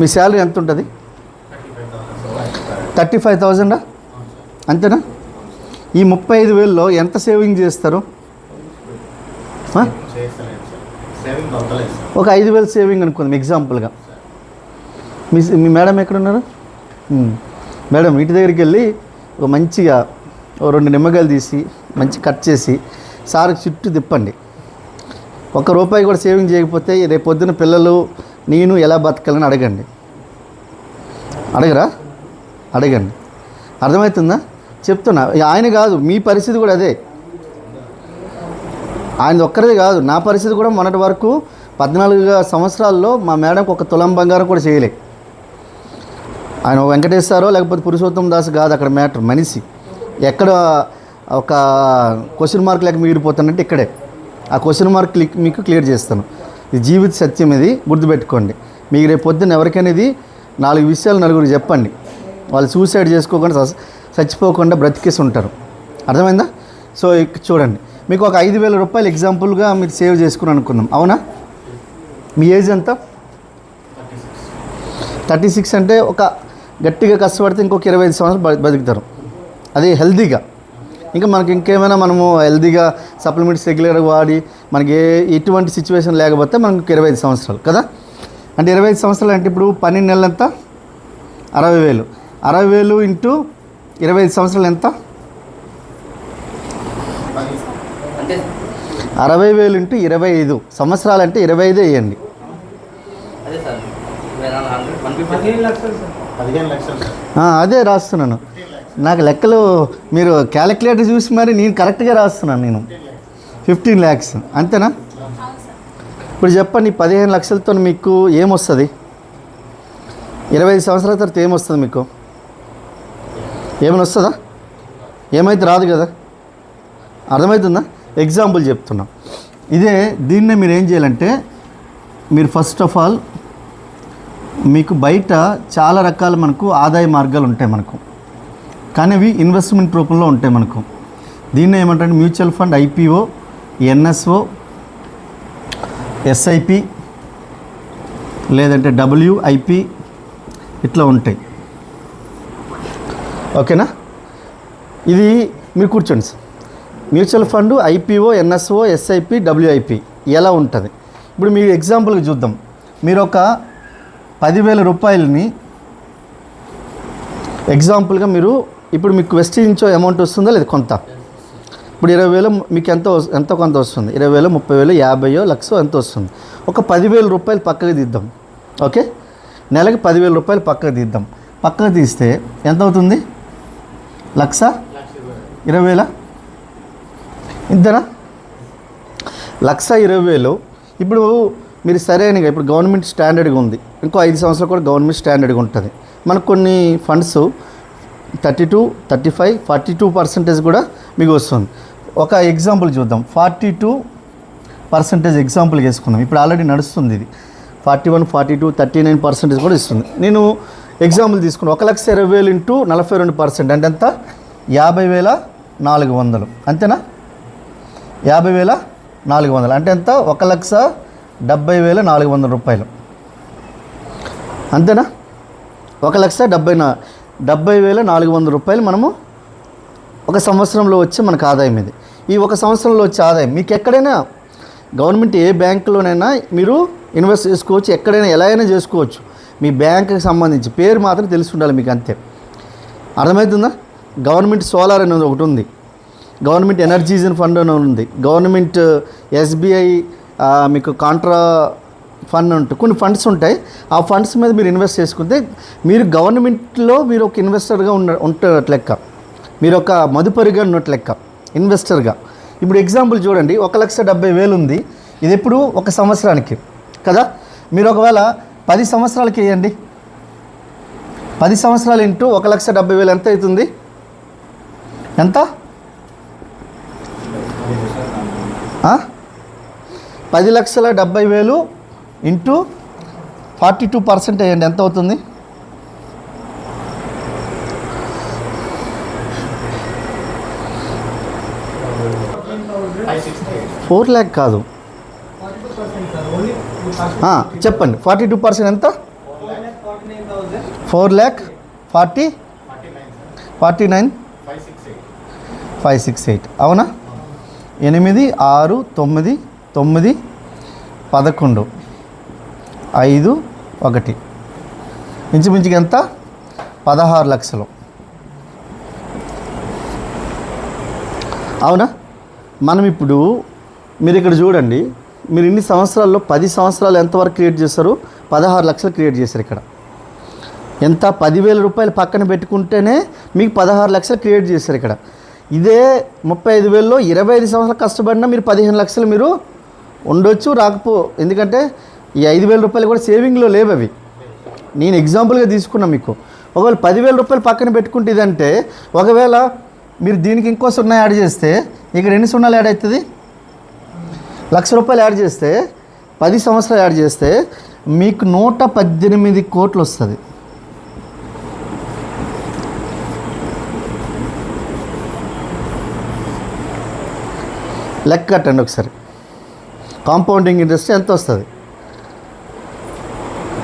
మీ salary ఎంత ఉంటుంది? Thirty five థౌజండా? అంతేనా? ఈ ముప్పై ఐదు వేలలో ఎంత సేవింగ్ చేస్తారు? ఒక ఐదు వేలు సేవింగ్ అనుకుందాం ఎగ్జాంపుల్గా. మీ మీ మేడం ఎక్కడున్నారు? మేడం ఇంటి దగ్గరికి వెళ్ళి ఒక మంచిగా రెండు నిమ్మకాయలు తీసి మంచి కట్ చేసి సార్కి చుట్టూ తిప్పండి. ఒక్క రూపాయి కూడా సేవింగ్ చేయకపోతే రేపు పొద్దున పిల్లలు నేను ఎలా బతకాలని అడగండి. అడగరా? అడగండి. అర్థమవుతుందా? చెప్తున్నా. ఆయన కాదు మీ పరిస్థితి కూడా అదే. ఆయన ఒక్కరిదే కాదు. నా పరిస్థితి కూడా మొన్నటి వరకు పద్నాలుగు సంవత్సరాల్లో మా మేడంకి ఒక తులం బంగారం కూడా చేయలే. ఆయన వెంకటేశ్వరో లేకపోతే పురుషోత్తం దాస్ కాదు అక్కడ మ్యాటర్ మనిషి. ఎక్కడ ఒక క్వశ్చన్ మార్క్ లేక మిగిలిపోతానంటే ఇక్కడే. ఆ క్వశ్చన్ మార్క్ క్లిక్ మీకు క్లియర్ చేస్తాను. ఇది జీవిత సత్యం ఇది గుర్తుపెట్టుకోండి. మీకు రేపు పొద్దున్న ఎవరికైనా ఇది నాలుగు విషయాలు నలుగురు చెప్పండి. వాళ్ళు సూసైడ్ చేసుకోకుండా చచ్చిపోకుండా బ్రతికేసి ఉంటారు అర్థమైందా? సో చూడండి. మీకు ఒక ఐదు వేల రూపాయలు ఎగ్జాంపుల్గా మీరు సేవ్ చేసుకుని అనుకుందాం. అవునా? మీ ఏజ్ ఎంత? థర్టీ సిక్స్ అంటే ఒక గట్టిగా కష్టపడితే ఇంకొక ఇరవై ఐదు సంవత్సరాలు బతుకుతారు. అది హెల్తీగా ఇంకా మనకి ఇంకేమైనా మనము హెల్తీగా సప్లిమెంట్స్ రెగ్యులర్గా వాడి మనకి ఏ ఎటువంటి సిచ్యువేషన్ లేకపోతే మనకి ఇరవై ఐదు సంవత్సరాలు కదా? అంటే ఇరవై ఐదు సంవత్సరాలు అంటే ఇప్పుడు పన్నెండు నెలలు ఎంత? అరవై వేలు. అరవై వేలు ఇంటూ ఇరవై ఐదు సంవత్సరాలు ఎంత? అంటే అరవై వేలు ఇంటూ ఇరవై ఐదు సంవత్సరాలు అంటే ఇరవై ఐదు వేయండి అదే రాస్తున్నాను. నాకు లెక్కలు మీరు క్యాలిక్యులేటర్ చూసి మరి నేను కరెక్ట్గా రాస్తున్నాను నేను. ఫిఫ్టీన్ ల్యాక్స్. అంతేనా? ఇప్పుడు చెప్పండి పదిహేను లక్షలతో మీకు ఏమొస్తుంది? ఇరవై ఐదు సంవత్సరాల తర్వాత ఏమొస్తుంది మీకు? ఏమైనా వస్తుందా ఏమైతే రాదు కదా? అర్థమవుతుందా? ఎగ్జాంపుల్ చెప్తున్నా. ఇదే దీన్నే మీరు ఏం చేయాలంటే మీరు ఫస్ట్ ఆఫ్ ఆల్ మీకు బయట చాలా రకాల మనకు ఆదాయ మార్గాలు ఉంటాయి మనకు. కానీ అవి ఇన్వెస్ట్మెంట్ రూపంలో ఉంటాయి మనకు. దీన్ని ఏమంటారంటే mutual fund IPO NSO SIP లేదంటే డబ్ల్యూఐపి ఇట్లా ఉంటాయి. ఓకేనా? ఇది మీరు కూర్చోండి sir. Mutual fund IPO NSO SIP WIP ఎలా ఉంటుంది? ఇప్పుడు మీరు ఎగ్జాంపుల్కి చూద్దాం. మీరు ఒక పదివేల రూపాయలని ఎగ్జాంపుల్గా మీరు ఇప్పుడు మీకు వెస్టేజ్ నుంచో అమౌంట్ వస్తుందా లేదు కొంత? ఇప్పుడు ఇరవై వేలు మీకు ఎంత ఎంత కొంత వస్తుంది? ఇరవై వేలు ముప్పై వేలు యాభైయో లక్షో ఎంత వస్తుంది? ఒక పదివేల రూపాయలు పక్కకు తీద్దాం ఓకే? నెలకి పదివేల రూపాయలు పక్కకు తీద్దాం పక్కకు తీస్తే ఎంత అవుతుంది? లక్ష? ఇరవై వేల? ఇంతేనా? లక్ష ఇరవై వేలు. ఇప్పుడు మీరు సరైనగా ఇప్పుడు గవర్నమెంట్ స్టాండర్డ్గా ఉంది. ఇంకో ఐదు సంవత్సరాలు కూడా గవర్నమెంట్ స్టాండర్డ్గా ఉంటుంది. మనకు కొన్ని funds thirty two thirty five forty two percentage కూడా మీకు వస్తుంది. ఒక ఎగ్జాంపుల్ చూద్దాం. ఫార్టీ టూ పర్సెంటేజ్ ఎగ్జాంపుల్ వేసుకుందాం ఇప్పుడు ఆల్రెడీ నడుస్తుంది ఇది. Forty one forty two thirty nine percentage కూడా ఇస్తుంది. నేను ఎగ్జాంపుల్ తీసుకున్నాను ఒక లక్ష ఇరవై వేలు ఇంటూ నలభై రెండు పర్సెంట్. అంటే ఎంత? యాభై వేల నాలుగు వందలు. అంతేనా? యాభై వేల నాలుగు వందలు. అంటే ఎంత? ఒక లక్ష డెబ్బై వేల నాలుగు వందల రూపాయలు. అంతేనా? ఒక లక్ష డెబ్బై నా డెబ్బై వేల నాలుగు వందల రూపాయలు మనము ఒక సంవత్సరంలో వచ్చే మనకు ఆదాయం ఇది. ఈ ఒక సంవత్సరంలో వచ్చే ఆదాయం మీకు ఎక్కడైనా గవర్నమెంట్ ఏ బ్యాంకులోనైనా మీరు ఇన్వెస్ట్ చేసుకోవచ్చు ఎక్కడైనా ఎలా అయినా చేసుకోవచ్చు. మీ బ్యాంకుకి సంబంధించి పేరు మాత్రం తెలిసి ఉండాలి మీకు అంతే. అర్థమవుతుందా? గవర్నమెంట్ సోలార్ అనేది ఒకటి ఉంది. గవర్నమెంట్ ఎనర్జీజన్ ఫండ్ అని ఉంది. గవర్నమెంట్ ఎస్బీఐ మీకు కాంట్రా ఫండ్ ఉంటుంది కొన్ని ఫండ్స్ ఉంటాయి. ఆ ఫండ్స్ మీద మీరు ఇన్వెస్ట్ చేసుకుంటే మీరు గవర్నమెంట్లో మీరు ఒక ఇన్వెస్టర్గా ఉన్న ఉంటున్నట్టు లెక్క. మీరు ఒక మదుపరిగా ఉన్నట్టు లెక్క ఇన్వెస్టర్గా. ఇప్పుడు ఎగ్జాంపుల్ చూడండి ఒక లక్ష డెబ్బై వేలు ఉంది. ఇది ఎప్పుడు? ఒక సంవత్సరానికి. కదా? మీరు ఒకవేళ పది సంవత్సరాలకి వేయండి. పది సంవత్సరాలు ఇంటూ ఒక లక్ష డెబ్బై వేలు ఎంత అవుతుంది? ఎంత? పది లక్షల డెబ్బై వేలు ఇంటూ ఫార్టీ టూ పర్సెంట్ వేయండి. ఎంత అవుతుంది? ఫోర్ ల్యాక్ కాదు. చెప్పండి. ఫార్టీ టూ పర్సెంట్ ఎంత? Four lakh forty? Forty nine? Five six eight. అవునా? ఎనిమిది ఆరు తొమ్మిది తొమ్మిది పదకొండు. ఐదు ఒకటి. ఇంచుమించుగా ఎంత? పదహారు లక్షలు. అవునా? మనం ఇప్పుడు మీరు ఇక్కడ చూడండి మీరు ఇన్ని సంవత్సరాల్లో పది సంవత్సరాలు ఎంతవరకు క్రియేట్ చేస్తారు పదహారు లక్షలు క్రియేట్ చేశారు ఇక్కడ. ఎంత? పదివేల రూపాయలు పక్కన పెట్టుకుంటేనే మీకు పదహారు లక్షలు క్రియేట్ చేశారు ఇక్కడ. ఇదే ముప్పై ఐదు వేలలో ఇరవై ఐదు సంవత్సరాలు కష్టపడినా మీరు పదిహేను లక్షలు మీరు ఉండొచ్చు రాకపో ఎందుకంటే ఈ ఐదు వేల రూపాయలు కూడా సేవింగ్లో లేవు అవి. నేను ఎగ్జాంపుల్గా తీసుకున్నా మీకు. ఒకవేళ పదివేల రూపాయలు పక్కన పెట్టుకుంటే ఇదంటే ఒకవేళ మీరు దీనికి ఇంకో సున్నా యాడ్ చేస్తే ఇక్కడ ఎన్ని సున్నాలు యాడ్ అవుతుంది. లక్ష రూపాయలు యాడ్ చేస్తే పది సంవత్సరాలు యాడ్ చేస్తే మీకు నూట పద్దెనిమిది కోట్లు వస్తుంది. లెక్క కట్టండి ఒకసారి. కాంపౌండింగ్ ఇంట్రెస్ట్ ఎంత వస్తుంది?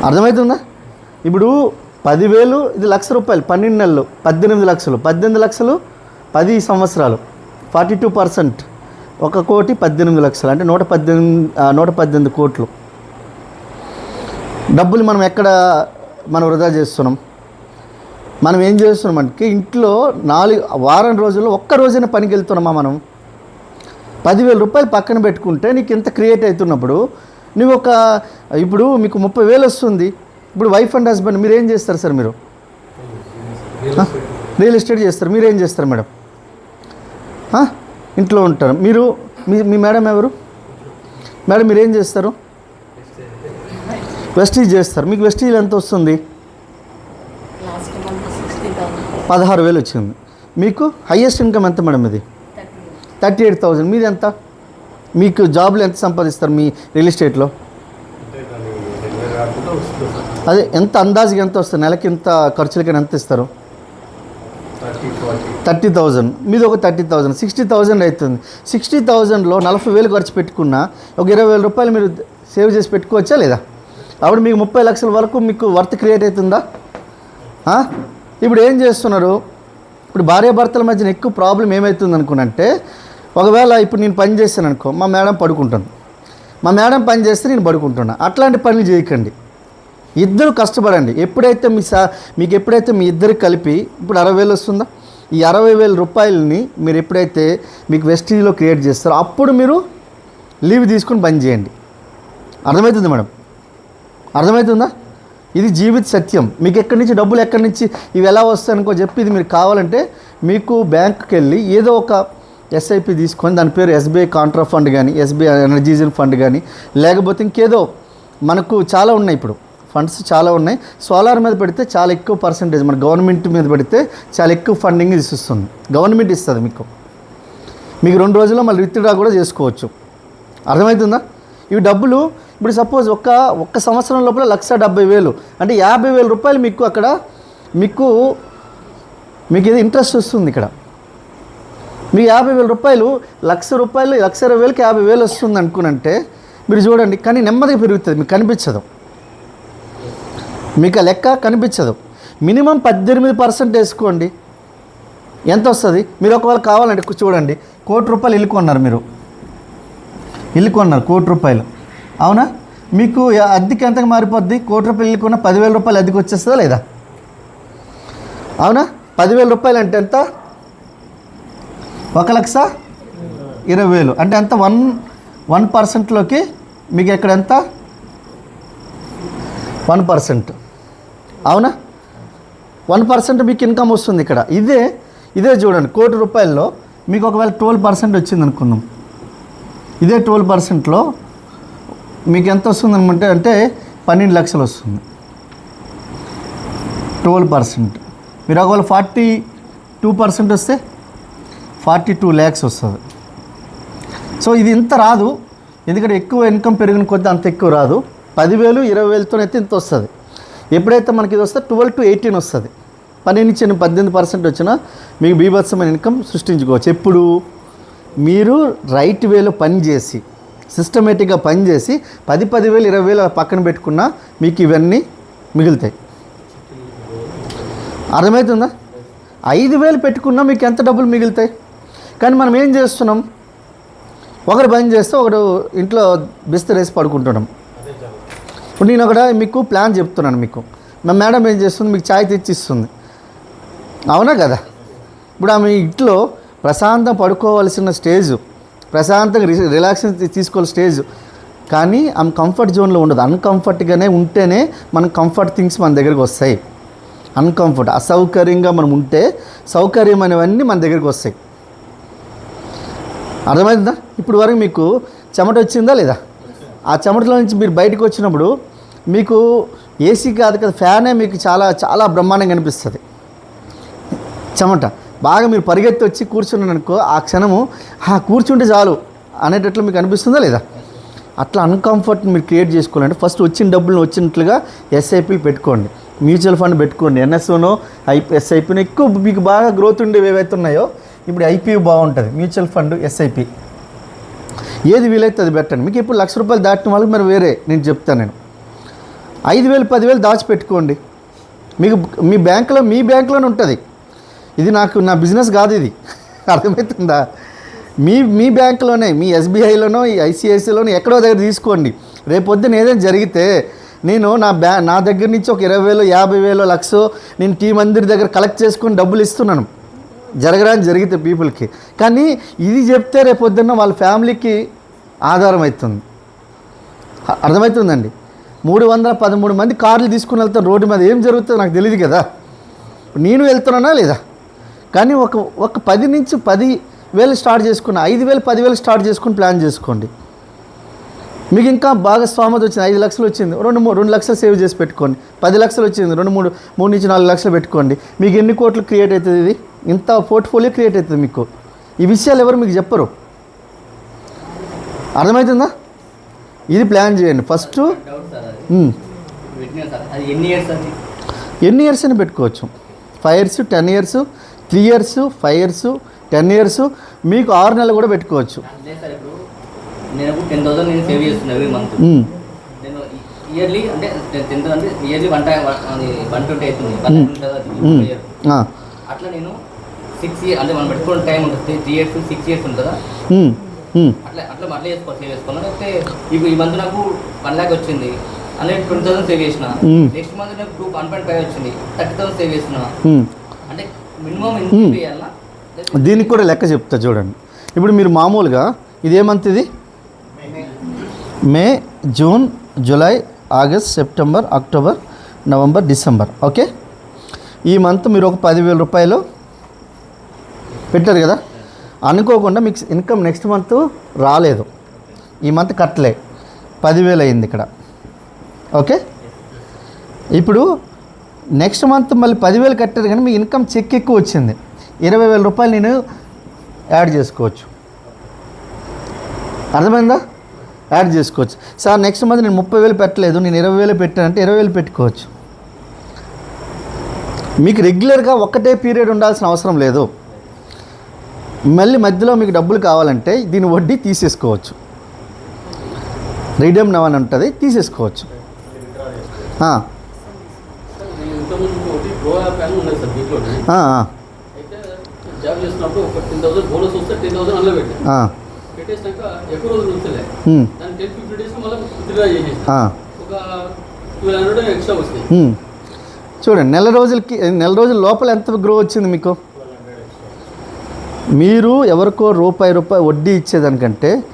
అర్థమవుతుందా? ఇప్పుడు పదివేలు ఇది లక్ష రూపాయలు పన్నెండు నెలలు పద్దెనిమిది లక్షలు పద్దెనిమిది లక్షలు పది సంవత్సరాలు ఫార్టీ టూ పర్సెంట్ ఒక కోటి పద్దెనిమిది లక్షలు అంటే నూట పద్దెనిమిది నూట పద్దెనిమిది కోట్లు. డబ్బులు మనం ఎక్కడ మనం వృధా చేస్తున్నాం? మనం ఏం చేస్తున్నాం అంటే ఇంట్లో నాలుగు వారం రోజుల్లో ఒక్క రోజైనా పనికి వెళ్తున్నామా మనం? పదివేల రూపాయలు పక్కన పెట్టుకుంటే నీకు ఇంత క్రియేట్ అవుతున్నప్పుడు నువ్వు ఒక ఇప్పుడు మీకు ముప్పై వేలు వస్తుంది. ఇప్పుడు వైఫ్ అండ్ హస్బెండ్ మీరు ఏం చేస్తారు సార్ మీరు? రియల్ ఎస్టేట్ చేస్తారు. మీరు ఏం చేస్తారు మేడం? ఆ? ఇంట్లో ఉంటారు. మీరు మీ మీ మేడం ఎవరు? మేడం మీరు ఏం చేస్తారు? వెస్టీజ్ చేస్తారు. మీకు వెస్టీజ్ ఎంత వస్తుంది? పదహారు వేలు వచ్చింది. మీకు హయ్యెస్ట్ ఇన్కమ్ ఎంత మేడం ఇది? థర్టీ థర్టీ ఎయిట్ థౌజండ్ మీది ఎంత? మీకు జాబ్లు ఎంత సంపాదిస్తారు మీ రియల్ ఎస్టేట్లో? అదే ఎంత అందాజుగా ఎంత వస్తుంది నెలకి ఎంత ఖర్చులకి ఎంత ఇస్తారు? Thirty thousand. మీది ఒక థర్టీ థౌజండ్. సిక్స్టీ థౌజండ్ అవుతుంది. సిక్స్టీ థౌజండ్లో నలభై వేలు ఖర్చు పెట్టుకున్నా ఒక ఇరవై వేల రూపాయలు మీరు సేవ్ చేసి పెట్టుకోవచ్చా లేదా? అప్పుడు మీకు ముప్పై లక్షల వరకు మీకు వర్త్ క్రియేట్ అవుతుందా? ఇప్పుడు ఏం చేస్తున్నారు? ఇప్పుడు భార్యాభర్తల మధ్యన ఎక్కువ ప్రాబ్లం ఏమవుతుంది అనుకున్నంటే ఒకవేళ ఇప్పుడు నేను పని చేస్తాను అనుకో మా మేడం పడుకుంటాను మా మేడం పని చేస్తే నేను పడుకుంటున్నా. అట్లాంటి పనులు చేయకండి. ఇద్దరు కష్టపడండి. ఎప్పుడైతే మీ సా మీకు ఎప్పుడైతే మీ ఇద్దరు కలిపి ఇప్పుడు అరవై వేలు వస్తుందా? ఈ అరవై వేల రూపాయలని మీరు ఎప్పుడైతే మీకు వెస్టీజ్లో క్రియేట్ చేస్తారో అప్పుడు మీరు లీవ్ తీసుకుని పని చేయండి. అర్థమవుతుంది మేడం? అర్థమవుతుందా? ఇది జీవిత సత్యం. మీకు ఎక్కడి నుంచి డబ్బులు ఎక్కడి నుంచి ఇవి ఎలా వస్తాయనుకో చెప్పి ఇది మీరు కావాలంటే మీకు బ్యాంకుకి వెళ్ళి ఏదో ఒక ఎస్ఐపి తీసుకొని దాని పేరు ఎస్బీఐ కాంట్రా ఫండ్ కానీ ఎస్బీఐ ఎనర్జీజన్ ఫండ్ కానీ లేకపోతే ఇంకేదో మనకు చాలా ఉన్నాయి ఇప్పుడు. ఫండ్స్ చాలా ఉన్నాయి. సోలార్ మీద పెడితే చాలా ఎక్కువ పర్సంటేజ్ మన గవర్నమెంట్ మీద పెడితే చాలా ఎక్కువ ఫండింగ్ ఇస్తుంది గవర్నమెంట్ ఇస్తుంది మీకు. మీకు రెండు రోజుల్లో మళ్ళీ విత్డ్రా కూడా చేసుకోవచ్చు. అర్థమవుతుందా ఇవి డబ్బులు ఇప్పుడు సపోజ్ ఒక్క ఒక్క సంవత్సరం లోపల లక్ష డెబ్బై వేలు అంటే యాభై వేల రూపాయలు మీకు అక్కడ మీకు మీకు ఇది ఇంట్రెస్ట్ వస్తుంది ఇక్కడ. మీ యాభై వేల రూపాయలు లక్ష రూపాయలు లక్ష ఇరవై వేలకి యాభై వేలు వస్తుంది అనుకునంటే మీరు చూడండి కానీ నెమ్మదిగా పెరుగుతుంది మీకు కనిపించదు. మీకు ఆ లెక్క కనిపించదు. మినిమం పద్దెనిమిది పర్సెంట్ వేసుకోండి. ఎంత వస్తుంది? మీరు ఒకవేళ కావాలంటే చూడండి కోటి రూపాయలు ఇల్లు కొన్నారు మీరు. ఇల్లు కొన్నారు కోటి రూపాయలు. అవునా? మీకు అద్దెకి ఎంతకు మారిపోద్ది? కోటి రూపాయలు ఇల్లు కొన్న పదివేల రూపాయలు అద్దెకి వచ్చేస్తుందా లేదా? అవునా? పదివేల రూపాయలు అంటే ఎంత? ఒక లక్ష ఇరవై వేలు. అంటే ఎంత? వన్ వన్ పర్సెంట్లోకి మీకు ఎక్కడ ఎంత? One percent. అవునా? వన్ పర్సెంట్ మీకు ఇన్కమ్ వస్తుంది ఇక్కడ. ఇదే ఇదే చూడండి కోటి రూపాయల్లో మీకు ఒకవేళ ట్వెల్వ్ పర్సెంట్ వచ్చింది అనుకుందాం. ఇదే ట్వెల్వ్ పర్సెంట్లో మీకు ఎంత వస్తుంది అనమాట అంటే పన్నెండు లక్షలు వస్తుంది. Twelve percent. మీరు ఒకవేళ ఫార్టీ టూ పర్సెంట్ వస్తే ఫార్టీ టూ ల్యాక్స్ వస్తుంది. సో ఇది ఇంత రాదు. ఎందుకంటే ఎక్కువ ఇన్కమ్ పెరిగిన కొద్దీ అంత ఎక్కువ రాదు. పదివేలు ఇరవై వేలతోనైతే ఇంత వస్తుంది. ఎప్పుడైతే మనకి ఇది వస్తే ట్వెల్వ్ టు ఎయిటీన్ వస్తుంది. పన్నెండు నుంచి పద్దెనిమిది పర్సెంట్ వచ్చినా మీకు బీభత్సమైన ఇన్కమ్ సృష్టించుకోవచ్చు. ఎప్పుడు? మీరు రైట్ వేలో పని చేసి సిస్టమేటిక్గా పనిచేసి పది పదివేలు ఇరవై వేలు పక్కన పెట్టుకున్నా మీకు ఇవన్నీ మిగులుతాయి. అర్థమవుతుందా? ఐదు వేలు పెట్టుకున్నా మీకు ఎంత డబ్బులు మిగులుతాయి? కానీ మనం ఏం చేస్తున్నాం? ఒకరు బంద్ చేస్తే ఒకడు ఇంట్లో బిస్తరేసి పడుకుంటున్నాం. ఇప్పుడు నేను ఒకటి మీకు ప్లాన్ చెప్తున్నాను మీకు. మా మేడం ఏం చేస్తుంది? మీకు ఛాయ్ తెచ్చి ఇస్తుంది. అవునా కదా? ఇప్పుడు ఆమె ఇంట్లో ప్రశాంతం పడుకోవాల్సిన స్టేజ్ ప్రశాంతంగా రి- రిలాక్సేషన్ తీసుకోవాలి స్టేజ్. కానీ ఆమె కంఫర్ట్ జోన్లో ఉండదు. అన్కంఫర్ట్గానే ఉంటేనే మన కంఫర్ట్ థింగ్స్ మన దగ్గరికి వస్తాయి. అన్కంఫర్ట్ అసౌకర్యంగా మనం ఉంటే సౌకర్యం అనేవన్నీ మన దగ్గరికి వస్తాయి. అర్థమైందా? ఇప్పుడు వరకు మీకు చెమట వచ్చిందా లేదా? ఆ చెమటలో నుంచి మీరు బయటకు వచ్చినప్పుడు మీకు ఏసీ కాదు కదా ఫ్యానే మీకు చాలా చాలా బ్రహ్మాండంగా అనిపిస్తుంది చెమట. బాగా మీరు పరిగెత్తి వచ్చి కూర్చున్నాను అనుకో ఆ క్షణము ఆ కూర్చుంటే చాలు అనేటట్లు మీకు అనిపిస్తుందా లేదా? అట్లా అన్కంఫర్ట్ని మీరు క్రియేట్ చేసుకోవాలంటే ఫస్ట్ వచ్చిన డబ్బులను వచ్చినట్లుగా ఎస్ఐపీలు పెట్టుకోండి. మ్యూచువల్ ఫండ్ పెట్టుకోండి. ఎన్ఎస్ఓనో ఐ ఎస్ఐపీని ఎక్కువ మీకు బాగా గ్రోత్ ఉండేవి ఏవైతే ఉన్నాయో ఇప్పుడు ఐపీయూ బాగుంటుంది మ్యూచువల్ ఫండ్ ఎస్ఐపి. ఏది వీలైతే అది పెట్టండి. మీకు ఇప్పుడు లక్ష రూపాయలు దాటిన వాళ్ళకి మరి వేరే నేను చెప్తాను నేను. ఐదు వేలు పదివేలు దాచిపెట్టుకోండి. మీకు మీ బ్యాంకులో మీ బ్యాంకులోనే ఉంటుంది. ఇది నాకు నా బిజినెస్ కాదు ఇది. అర్థమవుతుందా? మీ మీ బ్యాంకులోనే మీ ఎస్బీఐలోనో ఈ ఐసిఐసిలోనో ఎక్కడో దగ్గర తీసుకోండి. రేపొద్దున ఏదైనా జరిగితే నేను నా బ్యా నా దగ్గర నుంచి ఒక ఇరవై వేలు యాభై వేలు లక్ష నేను టీం అందరి దగ్గర కలెక్ట్ చేసుకొని డబ్బులు ఇస్తున్నాను. జరగడానికి జరిగితే పీపుల్కి. కానీ ఇది చెప్తే రేపొద్దున్న వాళ్ళ ఫ్యామిలీకి ఆధారం అవుతుంది అర్థమవుతుందండి. మూడు వందల పదమూడు మంది కార్లు తీసుకుని వెళ్తాను రోడ్డు మీద ఏం జరుగుతుందో నాకు తెలియదు కదా. నేను వెళ్తున్నానా లేదా? కానీ ఒక ఒక పది నుంచి పది వేలు స్టార్ట్ చేసుకున్న ఐదు వేలు పదివేలు స్టార్ట్ చేసుకుని ప్లాన్ చేసుకోండి. మీకు ఇంకా బాగా వచ్చింది ఐదు లక్షలు వచ్చింది రెండు మూడు రెండు లక్షలు సేవ్ చేసి పెట్టుకోండి. పది లక్షలు వచ్చింది రెండు మూడు మూడు నుంచి నాలుగు లక్షలు పెట్టుకోండి. మీకు ఎన్ని కోట్లు క్రియేట్ అవుతుంది ఇది? ఇంత పోర్ట్ఫోలియో క్రియేట్ అవుతుంది మీకు. ఈ విషయాలు ఎవరు మీకు చెప్పరు? అర్థమవుతుందా? ఇది ప్లాన్ చేయండి. ఫస్ట్ ఎన్ని ఇయర్స్ అని పెట్టుకోవచ్చు. Five years ten years three years five years ten years మీకు ఆరు నెలలు కూడా పెట్టుకోవచ్చు. అదే సార్ ఇప్పుడు నేను ఇప్పుడు టెన్ థౌసండ్ నేను సేవ్ చేస్తున్నాను ఎవ్రీ మంత్ మ్మ్. నేను ఇయర్లీ అంటే టెన్ థౌసండ్ అంటే ఇయర్లీ వన్ టైం అది వన్ ట్వంటీ అవుతుంది. One hmm. ఉంటుంది అది. మ్మ్. year. ఆ. అట్లా నేను సిక్స్ ఇయర్ అంటే మనం పెట్టుకున్న టైం ఉంటుంది. త్రీ ఇయర్స్ సిక్స్ ఇయర్స్ ఉంటుందా. అట్లా అట్లా అట్లా చేసుకోవాలి సేవ్ చేసుకోవాలి లేకపోతే ఇప్పుడు ఈ మంత్ నాకు వన్ ల్యాక్ వచ్చింది. ట్వంటీ థౌసండ్ సేవ్ చేసిన. నెక్స్ట్ మంత్ నాకు టూ వన్ పాయింట్ ఫైవ్ వచ్చింది. థర్టీ థౌసండ్ సేవ్ చేసిన. అంటే మినిమం. ఎంత చేయాలన్నా దీనికి కూడా లెక్క చెప్తా చూడండి. ఇప్పుడు మీరు మామూలుగా ఇదే మంత్ ఇది? May June July August September October November December. Okay? ఈ మంత్ మీరు ఒక పదివేల రూపాయలు పెట్టారు కదా? అనుకోకుండా మీకు ఇన్కమ్ నెక్స్ట్ మంత్ రాలేదు. ఈ మంత్ కట్టలే. పదివేలు అయింది ఇక్కడ. ఓకే? ఇప్పుడు నెక్స్ట్ మంత్ మళ్ళీ పదివేలు కట్టారు కానీ మీ ఇన్కమ్ చెక్ ఎక్కువ వచ్చింది. ఇరవై వేల రూపాయలు నేను యాడ్ చేసుకోవచ్చు. అర్థమైందా? యాడ్ చేసుకోవచ్చు. సార్ నెక్స్ట్ మంత్ నేను ముప్పై వేలు పెట్టలేదు. నేను ఇరవై వేలు పెట్టానంటే ఇరవై వేలు పెట్టుకోవచ్చు. మీకు రెగ్యులర్గా ఒక్కటే పీరియడ్ ఉండాల్సిన అవసరం లేదు. మళ్ళీ మధ్యలో మీకు డబ్బులు కావాలంటే దీని వడ్డీ తీసేసుకోవచ్చు. రీడమ్ నవ్ అని ఉంటుంది తీసేసుకోవచ్చు. చూడండి నెల రోజులకి నెల రోజుల లోపల ఎంత గ్రో వచ్చింది మీకు? మీరు ఎవరికో రూపాయి రూపాయి వడ్డీ ఇచ్చేదానికంటే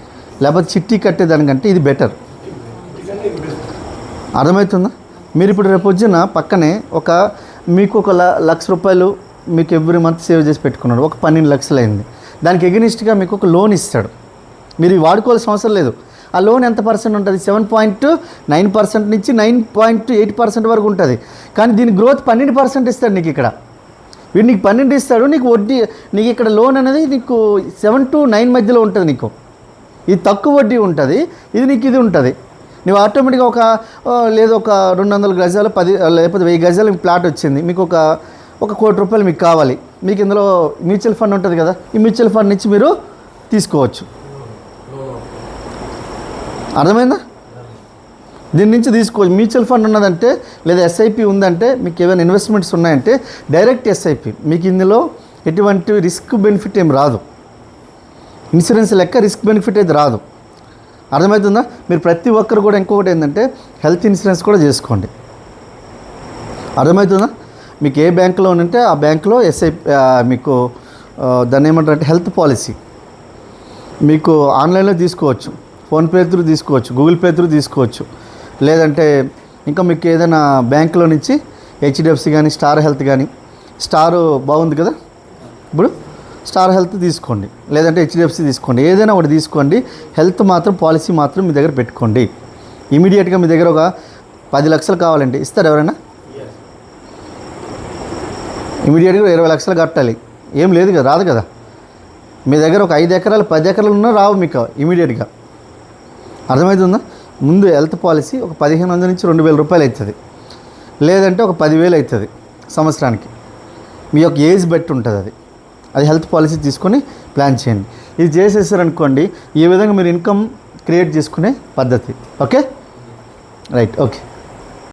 లేకపోతే చిట్టి కట్టేదానికంటే ఇది బెటర్ అర్థమవుతుందా? మీరు ఇప్పుడు రేపు వచ్చిన పక్కనే ఒక మీకు ఒక ల- లక్ష రూపాయలు మీకు ఎవ్రీ మంత్ సేవ్ చేసి పెట్టుకున్నాడు. ఒక పన్నెండు లక్షలు అయింది. దానికి ఎగనిస్ట్గా మీకు ఒక లోన్ ఇస్తాడు. మీరు వాడుకోవాల్సిన అవసరం లేదు. ఆ లోన్ ఎంత పర్సెంట్ ఉంటుంది? సెవెన్ పాయింట్ నైన్ పర్సెంట్ నుంచి నైన్ పాయింట్ ఎయిట్ పర్సెంట్ వరకు ఉంటుంది. కానీ దీని గ్రోత్ పన్నెండు పర్సెంట్ ఇస్తాడు నీకు ఇక్కడ. వీడు నీకు పన్నెండు ఇస్తాడు నీకు వడ్డీ నీకు ఇక్కడ లోన్ అనేది నీకు సెవెన్ టు నైన్ మధ్యలో ఉంటుంది నీకు. ఇది తక్కువ వడ్డీ ఉంటుంది ఇది నీకు ఇది ఉంటుంది. నువ్వు ఆటోమేటిక్గా ఒక లేదు ఒక రెండు వందల గజాలు పది లేకపోతే వెయ్యి గజాలు మీకు ప్లాట్ వచ్చింది. మీకు ఒక ఒక కోటి రూపాయలు మీకు కావాలి. మీకు ఇందులో మ్యూచువల్ ఫండ్ ఉంటుంది కదా ఈ మ్యూచువల్ ఫండ్ నుంచి మీరు తీసుకోవచ్చు. అర్థమైందా? దీని నుంచి తీసుకోవచ్చు మ్యూచువల్ ఫండ్ ఉన్నదంటే లేదా ఎస్ఐపి ఉందంటే మీకు ఏమైనా ఇన్వెస్ట్మెంట్స్ ఉన్నాయంటే డైరెక్ట్ ఎస్ఐపి మీకు ఇందులో ఎటువంటి రిస్క్ బెనిఫిట్ ఏం రాదు. ఇన్సూరెన్స్ లెక్క రిస్క్ బెనిఫిట్ అయితే రాదు. అర్థమవుతుందా? మీరు ప్రతి ఒక్కరు కూడా ఇంకొకటి ఏంటంటే హెల్త్ ఇన్సూరెన్స్ కూడా చేసుకోండి. అర్థమవుతుందా? మీకు ఏ బ్యాంకులో ఉంటే ఆ బ్యాంకులో ఎస్ఐ మీకు దాన్ని ఏమంటారు అంటే హెల్త్ పాలసీ. మీకు ఆన్లైన్లో తీసుకోవచ్చు. ఫోన్పే త్రూ తీసుకోవచ్చు. గూగుల్ పే త్రూ తీసుకోవచ్చు. లేదంటే ఇంకా మీకు ఏదైనా బ్యాంకులో నుంచి హెచ్డిఎఫ్సి కానీ స్టార్ హెల్త్ కానీ స్టార్ బాగుంది కదా? ఇప్పుడు స్టార్ హెల్త్ తీసుకోండి. లేదంటే హెచ్డిఎఫ్సి తీసుకోండి. ఏదైనా ఒకటి తీసుకోండి. హెల్త్ మాత్రం పాలసీ మాత్రం మీ దగ్గర పెట్టుకోండి. ఇమీడియట్గా మీ దగ్గర ఒక పది లక్షలు కావాలండి ఇస్తారు ఎవరైనా? ఇమీడియట్గా ఇరవై లక్షలు కట్టాలి. ఏం లేదు కదా రాదు కదా. మీ దగ్గర ఒక ఐదు ఎకరాలు పది ఎకరాలు ఉన్నా రావు మీకు ఇమీడియట్గా. అర్థమవుతుందా? ముందు హెల్త్ పాలసీ ఒక పదిహేను వందల నుంచి రెండు వేల రూపాయలు అవుతుంది. లేదంటే ఒక పదివేలు అవుతుంది సంవత్సరానికి. మీ యొక్క ఏజ్ బట్టి ఉంటుంది అది. అది హెల్త్ పాలసీ తీసుకొని ప్లాన్ చేయండి. ఇది చేసేసారనుకోండి ఈ విధంగా మీరు ఇన్కమ్ క్రియేట్ చేసుకునే పద్ధతి. Okay right okay